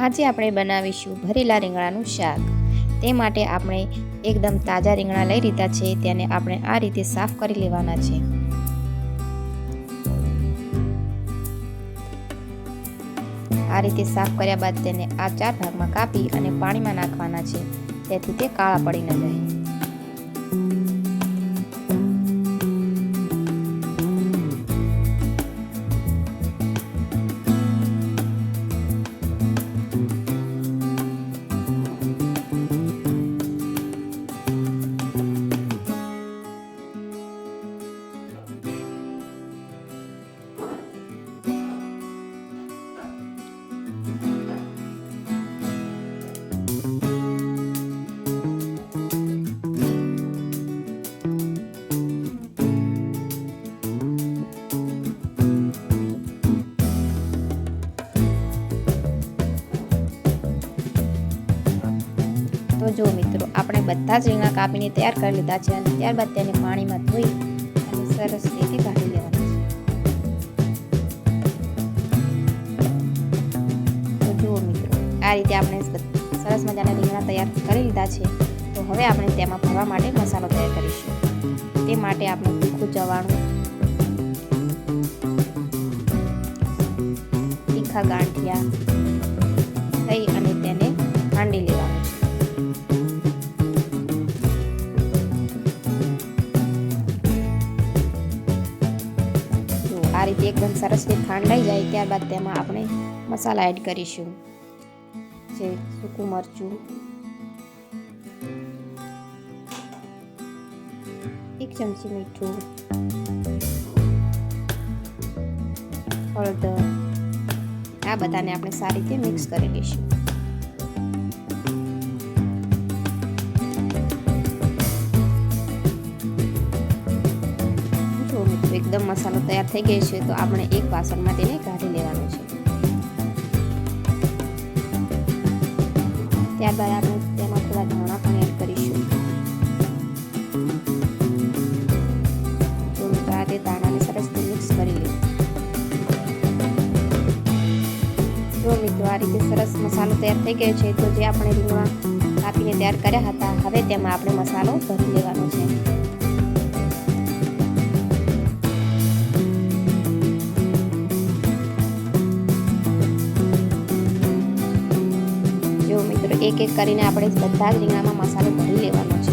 આજે આપણે બનાવીશું ભરેલા રીંગણાનું શાક. તે માટે આપણે એકદમ તાજા રીંગણા લઈ લીધા છે, તેને આપણે આ રીતે સાફ કરી લેવાના છે. આ રીતે સાફ કર્યા બાદ તેને આ ચાર ભાગમાં કાપી અને પાણીમાં નાખવાના છે તેથી તે કાળા પડી ન જાય. તો જો મિત્રો, આપણે બધા જ રીંગણા કાપીને તૈયાર કરી લીધા છે અને ત્યારબાદ તેને પાણીમાં ધોઈ અને સરસ રીતે કાઢી લેવાના છે. તો જુઓ મિત્રો, આ રીતે આપણે સરસ મજાના રીંગણા તૈયાર કરી લીધા છે. તો હવે આપણે તેમાં ભરવા માટે મસાલો તૈયાર કરીશું. તે માટે આપણે તીખું ચવાણું તીખા ગાંઠિયા એકદમ સરસ રીતે ખાંડાઈ જાય ત્યારબાદ તેમાં આપણે મસાલા એડ કરીશું. જે સૂકું મરચું. એક ચમચી મીઠું. હળદર. આ બધાને આપણે સારી રીતે મિક્સ કરી લઈશું. એકદમ મસાલો તૈયાર થઈ ગયો છે, તો આપણે એક વાસણમાં તેને કાઢી લેવાનું છે. ત્યારબાદ આપણે તેમાં થોડા ધાણા પણ એડ કરીશું. તો આ તે સરસ મિક્સ કરી લઈએ જો મિત્રો આ સરસ મસાલો તૈયાર થઈ ગયો છે, તો જે આપણે રીંગણા કાપીને તૈયાર કર્યા હતા, હવે તેમાં આપણે મસાલો ભરી લેવાનો છે. મિત્રો એક એક કરીને આપણે બધા જ રીંગણામાં મસાલો ભરી લેવાનો છે.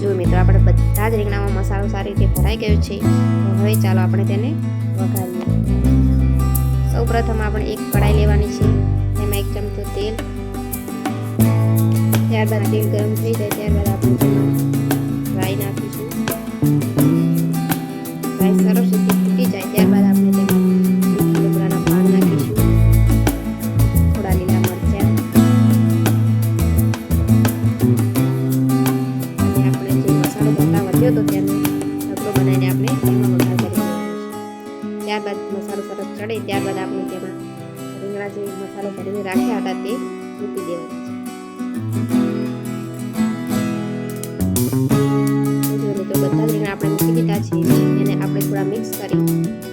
જો મિત્રો, આપણે બધા જ રીંગણામાં મસાલો સારી રીતે ભરાઈ ગયો છે હવે ચાલો આપણે તેને વઘારીએ. સૌ પ્રથમ આપણે એક કડાઈ લેવાની છે તેમાં એક ચમચો તેલ ત્યારબાદ તેલ ગરમ થઈ જાય ત્યારબાદ આપણે તેમાં રાઈ નાખીશું. રાઈ સરસ રીતે ફૂટી જાય ત્યારબાદ આપણે તેમાં લીમડાના પાન નાખીશું. થોડા લીલા મરચાં. અને આપણે જે મસાલો ભરતા વધ્યો હતો તેનો ઢગલો બનાવીને આપણે તેમાં વઘાર કરી ત્યારબાદ મસાલો સરસ ચડે ત્યારબાદ આપણે તેમાં રીંગણા જે મસાલો ભરીને રાખ્યા હતા તે મૂકી દેવાના છે. જો મિત્રો બધા રીંગણા આપણે મૂકી દીધા છે એને આપણે થોડા મિક્સ કરી.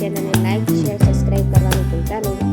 ચેનલને લાઇક શેર સબસ્ક્રાઈબ કરવાનું ભૂલતા નહીં